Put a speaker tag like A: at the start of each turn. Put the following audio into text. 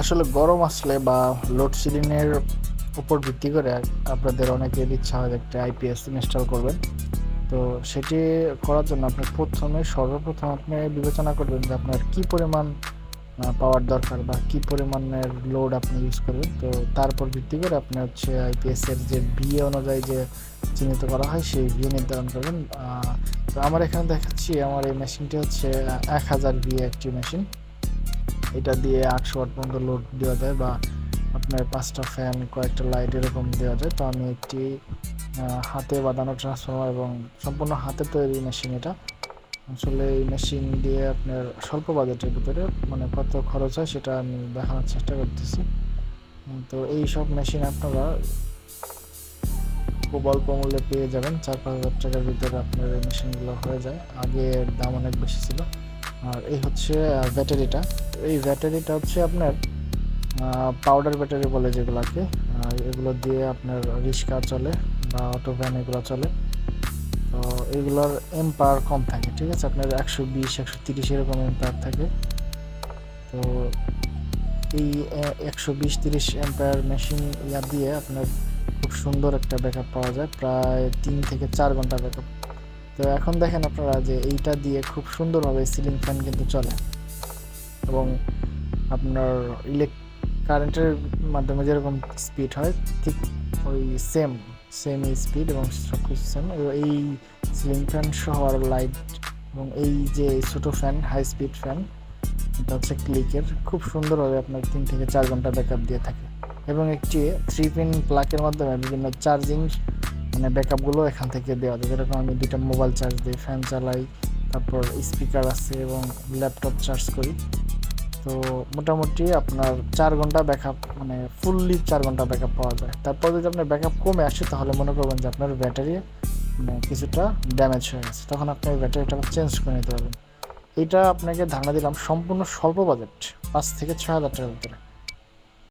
A: আসলে গরম আসলে বা লোডশেডিংয়ের উপর ভিত্তি করে আপনাদের অনেকের ইচ্ছা হয় একটা আইপিএস ইনস্টল করবেন। তো সেটি করার জন্য আপনি প্রথমে সর্বপ্রথম আপনি বিবেচনা করবেন যে আপনার কি পরিমাণ পাওয়ার দরকার বা কি পরিমাণের লোড আপনি ইউজ করবেন। তো তারপর ভিত্তি করে আপনি হচ্ছে আইপিএস এর যে বিএ অনুযায়ী যে চিহ্নিত করা হয় সেই বিয়ে নির্ধারণ করবেন। তো আমার এখানে দেখাচ্ছি, আমার এই মেশিনটি হচ্ছে এক হাজার বিএ একটি মেশিন এটা দিয়ে আটশো ওয়াট পর্যন্ত লোড দেওয়া যায় বা আপনার পাঁচটা ফ্যান কয়েকটা লাইট এরকম দেওয়া যায়। তো আমি একটি হাতে বাঁধানো ট্রান্সফর্মার এবং সম্পূর্ণ হাতে তৈরি মেশিন এটা। আসলে এই মেশিন দিয়ে আপনার স্বল্প বাজেটের ভিতরে মানে কত খরচ হয় সেটা আমি দেখানোর চেষ্টা করতেছি। তো এই সব মেশিন আপনারা খুব অল্প মূল্যে পেয়ে যাবেন। চার পাঁচ হাজার টাকার ভিতরে আপনার এই মেশিনগুলো হয়ে যায়। আগে দাম অনেক বেশি ছিল। আর এই হচ্ছে ব্যাটারিটা। এই ব্যাটারিটা হচ্ছে আপনার পাউডার ব্যাটারি বলে যেগুলোকে এগুলো দিয়ে আপনার রিক্সা চলে বা অটো ভ্যান এগুলো চলে। তো এগুলোর এম্পার কম থাকে, ঠিক আছে? আপনার একশো বিশ, একশো তিরিশ এরকম এম্পায়ার থাকে। তো এই একশো বিশ, তিরিশ এম্পায়ার মেশিন ইয়া দিয়ে আপনার খুব সুন্দর একটা ব্যাকআপ পাওয়া যায়, প্রায় তিন থেকে চার ঘণ্টা ব্যাকআপ তো এখন দেখেন আপনারা যে এইটা দিয়ে খুব সুন্দরভাবে সিলিং ফ্যান কিন্তু চলে। এবং আপনার ইলেক কারেন্টের মাধ্যমে যেরকম স্পিড হয়, ঠিক ওই সেম সেম স্পিড এবং সব কিছু সেম এই সিলিং ফ্যান সহ আর লাইট এবং এই যে ছোটো ফ্যান হাই স্পিড ফ্যান এটা হচ্ছে ক্লিকের খুব সুন্দরভাবে আপনার তিন থেকে চার ঘণ্টা ব্যাকআপ দিয়ে থাকে। এবং একটি থ্রি পিন প্লাকের মাধ্যমে বিভিন্ন চার্জিং মানে ব্যাকআপগুলো এখান থেকে দেওয়া যায়। যেরকম আমি দুইটা মোবাইল চার্জ দিই ফ্যান চালাই, তারপর স্পিকার আছে এবং ল্যাপটপ চার্জ করি। তো মোটামুটি আপনার চার ঘণ্টা ব্যাকআপ মানে ফুললি চার ঘণ্টা ব্যাকআপ পাওয়া যায়। তারপর যদি আপনার ব্যাকআপ কমে আসে, তাহলে মনে করবেন যে আপনার ব্যাটারি মানে কিছুটা ড্যামেজ হয়ে গেছে। তখন আপনি ব্যাটারিটা চেঞ্জ করে নিতে পারবেন। এটা আপনাকে ধারণা দিলাম সম্পূর্ণ স্বল্প বাজেট পাঁচ থেকে ছয় হাজার টাকার ভিতরে।